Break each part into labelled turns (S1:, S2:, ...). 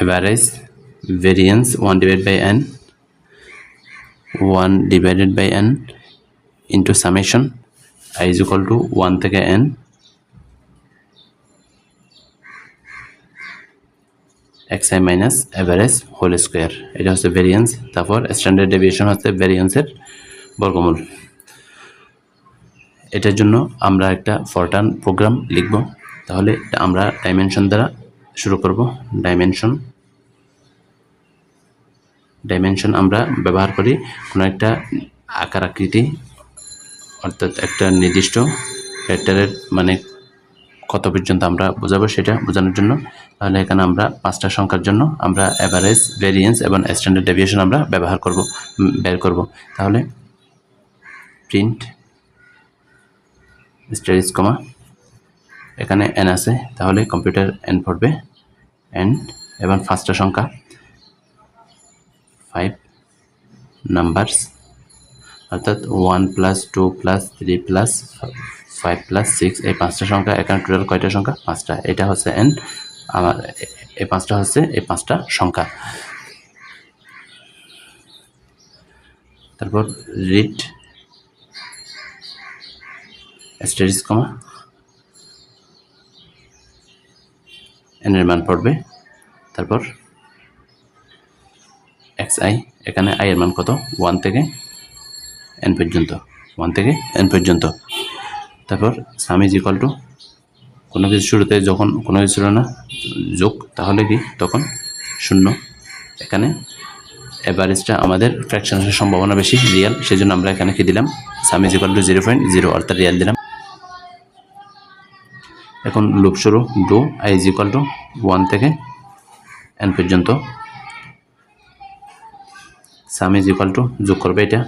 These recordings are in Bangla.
S1: average variance 1 divided by n 1 divided by n into summation, i is equal to 1 থেকে n. Xi minus average whole square এটা হচ্ছে ভেরিয়েন্স তারপর স্ট্যান্ডার্ড ডেভিয়েশন হচ্ছে ভেরিয়েন্সের বর্গমূল। এটার জন্য আমরা একটা ফরটান প্রোগ্রাম লিখব। তাহলে আমরা ডাইমেনশন দ্বারা শুরু করব। ডাইমেনশন ডাইমেনশন আমরা ব্যবহার করি কোনো একটা আকার আকৃতি, অর্থাৎ একটা নির্দিষ্ট ভেক্টরের মানে কত পর্যন্ত আমরা বোঝাবো সেটা বোঝানোর জন্য। তাহলে এখানে আমরা পাঁচটা সংখ্যার জন্য আমরা অ্যাভারেজ ভেরিয়েন্স এবং স্ট্যান্ডার্ড ডেভিয়েশন আমরা ব্যবহার করব বের করব। তাহলে প্রিন্ট স্টেরিস কমা এখানে এন আছে, তাহলে কম্পিউটার এন পড়বে এন এবং পাঁচটা সংখ্যা ফাইভ নাম্বারস অর্থাৎ one plus two plus three plus five plus six এই পাঁচটা সংখ্যা, এখানে টোটাল কয়টা সংখ্যা? পাঁচটা। এটা হচ্ছে এন আমার এই পাঁচটা হচ্ছে এই পাঁচটা সংখ্যা। তারপর রিড স্টেরিস কমা এনের মান পড়বে। তারপর এক্স আই এখানে আই এর মান কত? ওয়ান থেকে এন পর্যন্ত। ওয়ান থেকে এন পর্যন্ত। তারপর সাম ইজ ইকাল টু কোনো কিছু শুরুতে যখন কোনো কিছু ছিল না, যোগ, তাহলে কি? তখন শূন্য। এখানে অ্যাভারেজটা আমাদের ফ্র্যাকশন সম্ভাবনা বেশি রিয়াল সেজন্য আমরা এখানে কি দিলাম? Sum is equal to zero point zero অর্থাৎ রিয়াল দিলাম। এখন লুপ শুরু do I is equal to one থেকে এন পর্যন্ত। সাম ইজ ইকাল টু যোগ করবে এটা।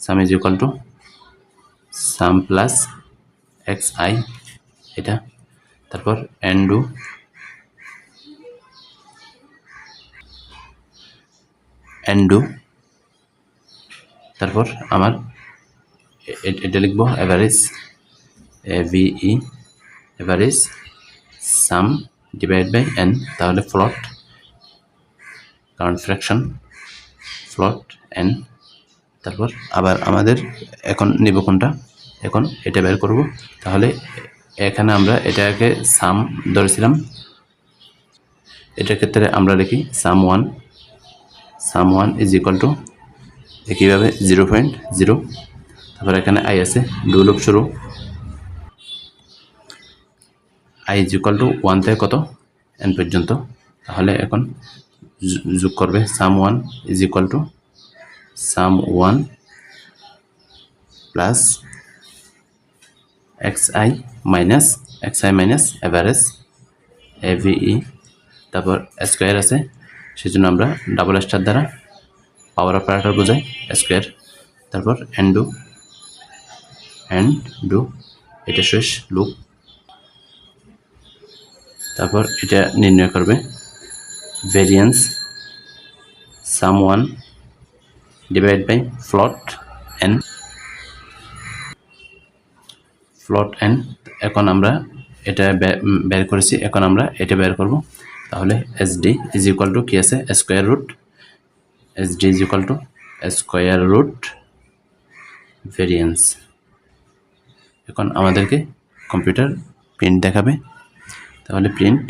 S1: Sum is equal to sum plus X I এটা। তারপর এন ডু এন ডু তারপর আমার এটা লিখব average A V average sum divide by N তাহলে ফ্লট কারণ ফ্র্যাকশন ফ্লট এন তারপর আবার আমাদের এখন নিব কোনটা? এখন এটা বের করব। তাহলে এখানে আমরা এটাকে সাম ধরেছিলাম। এটার ক্ষেত্রে আমরা লিখি sum one sum one is equal to একইভাবে জিরো পয়েন্ট জিরো তারপর এখানে আই আছে ডু লুপ শুরু। I is equal to one থেকে কত? এন পর্যন্ত। তাহলে এখন যোগ করবে sum one is equal to sum one plus X I minus X I minus average A V তারপর স্কোয়ার আছে। সেজন্য আমরা ডাবল স্টার দ্বারা পাওয়ার অপারেটর বোঝাই স্কোয়ার তারপর এন ডু এন্ড ডু এটা শেষ লুপ তারপর এটা নির্ণয় করবে। Variance sum one divide by float N float N এখন আমরা এটা বের করেছি, এখন আমরা এটা বের করব। তাহলে S D is equal to কী আছে? Square root S D is equal to square root variance এখন আমাদেরকে কম্পিউটার প্রিন্ট দেখাবে। তাহলে প্রিন্ট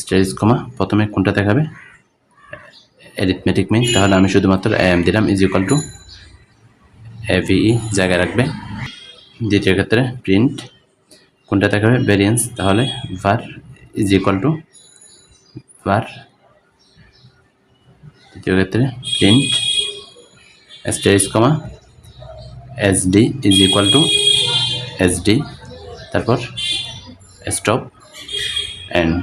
S1: স্টেরিস কমা প্রথমে কোনটা দেখাবে? অ্যারিথমেটিক মিন তাহলে আমি শুধুমাত্র এম দিলাম ইজ ইকুয়াল টু এভিই জায়গায় রাখবে। দ্বিতীয় ক্ষেত্রে প্রিন্ট কোনটা দেখাবে? ভেরিয়েন্স তাহলে var is equal to var দ্বিতীয় ক্ষেত্রে print asterisk comma sd is equal to sd, তারপর স্টপ এন্ড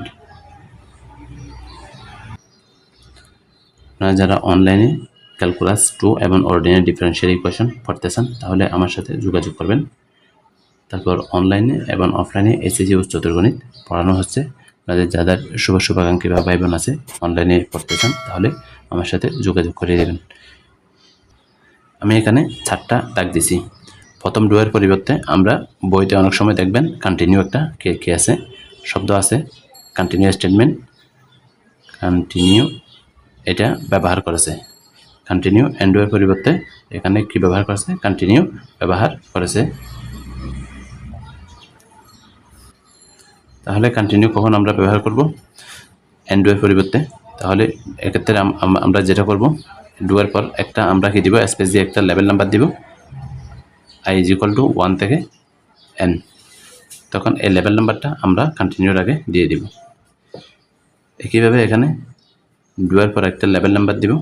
S1: আপনারা যারা অনলাইনে ক্যালকুলাস টু এবং অর্ডিনারি ডিফারেন্সিয়াল ইকুয়েশন পড়তেছেন, তাহলে আমার সাথে যোগাযোগ করবেন। তারপর অনলাইনে এবং অফলাইনে এসএসজি উচ্চতর গণিত পড়ানো হচ্ছে। আপনাদের যাদের শুভ শুভাকাঙ্ক্ষী বা ভাই বোন আছে অনলাইনে পড়তেছেন, তাহলে আমার সাথে যোগাযোগ করে দেবেন। আমি এখানে চারটা দাগ দিছি। প্রথম ডুয়ের পরিবর্তে আমরা বইতে অনেক সময় দেখবেন কন্টিনিউ একটা কে কে আছে, শব্দ আছে কন্টিনিউ স্টেটমেন্ট কন্টিনিউ এটা ব্যবহার করেছে। কন্টিনিউ অ্যান্ড্রয়ের পরিবর্তে এখানে কি ব্যবহার করেছে? কন্টিনিউ ব্যবহার করেছে। তাহলে কন্টিনিউ কখন আমরা ব্যবহার করব? অ্যান্ড্রয়ের পরিবর্তে। তাহলে এক্ষেত্রে আম- আম- আমরা যেটা করব, ডুয়ার পর একটা আমরা কি দিব? স্পেস দিয়ে একটা লেভেল নাম্বার দিব। I is equal to one থেকে এন তখন এই লেভেল নাম্বারটা আমরা কন্টিনিউর আগে দিয়ে দিব। একইভাবে এখানে ডুয়ার পর একটা লেভেল নাম্বার দিব।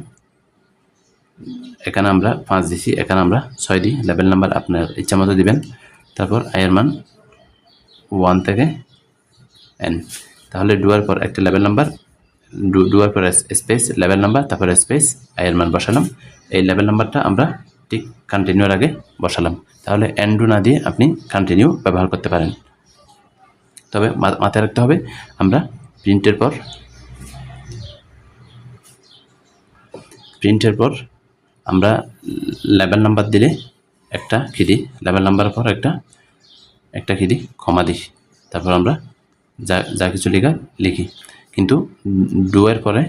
S1: এখানে আমরা পাঁচ দিছি, এখানে আমরা ছয় দিই। লেভেল নাম্বার আপনার ইচ্ছা মতো দিবেন। তারপর আয়ের মান ওয়ান থেকে এন তাহলে ডুয়ার পর একটা লেভেল নাম্বার ডুয়ার পর স্পেস লেভেল নাম্বার তারপর স্পেস আয়ের মান বসালাম। এই লেভেল নাম্বারটা আমরা ঠিক কন্টিনিউর আগে বসালাম। তাহলে এন্ডু না দিয়ে আপনি কন্টিনিউ ব্যবহার করতে পারেন। তবে মাথায় রাখতে হবে, আমরা প্রিন্টের পর প্রিন্টের পর আমরা লেভেল নাম্বার দিলে একটা কি দিই। লেভেল নাম্বার পর একটা একটা দিই, ক্ষমা দিই। তারপর আমরা যা যা কিছু লেখা, লিখি। কিন্তু ডুয়ের পরে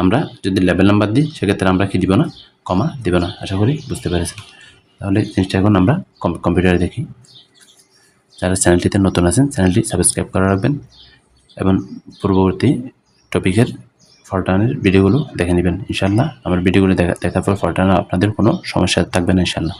S1: আমরা যদি লেভেল নাম্বার দিই, সেক্ষেত্রে আমরা কি দিব না। কমা দেবে না, আশা করি বুঝতে পেরেছেন। তাহলে জিনিসটা এখন আমরা কম- কম্পিউটারে দেখি। যারা চ্যানেলটিতে নতুন আছেন, চ্যানেলটি সাবস্ক্রাইব করে রাখবেন এবং পূর্ববর্তী টপিকের ফলটানের ভিডিওগুলো দেখে নেবেন ইনশাল্লাহ আমার ভিডিওগুলো দেখা, দেখার পর ফলটানা আপনাদের কোনো সমস্যা থাকবে না ইনশাল্লাহ